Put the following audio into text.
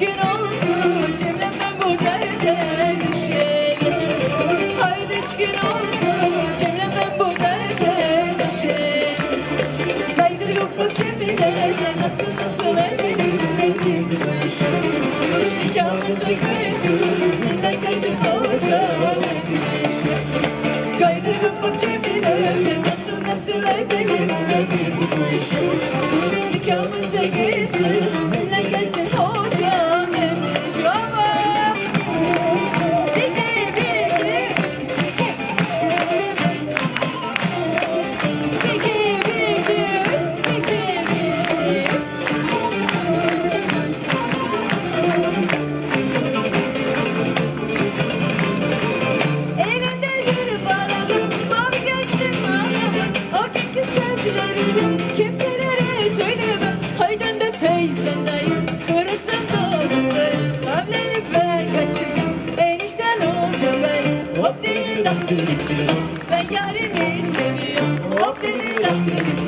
gün oldu cemreme bu derde düşeli şey Haydi üç gün oldu cemreme bu derde düşeli Daydır yoklu kebile nasıl nasıl edelim biz bu işi? Nikahımızı gözü ne gözü olacağım edilişi şey. Kaydır yoklu kebile nasıl nasıl edelim biz bu işi? Nikahımızı gözü Hop dili dap dili Ben yarimi seviyorum. Hop dili dap dili.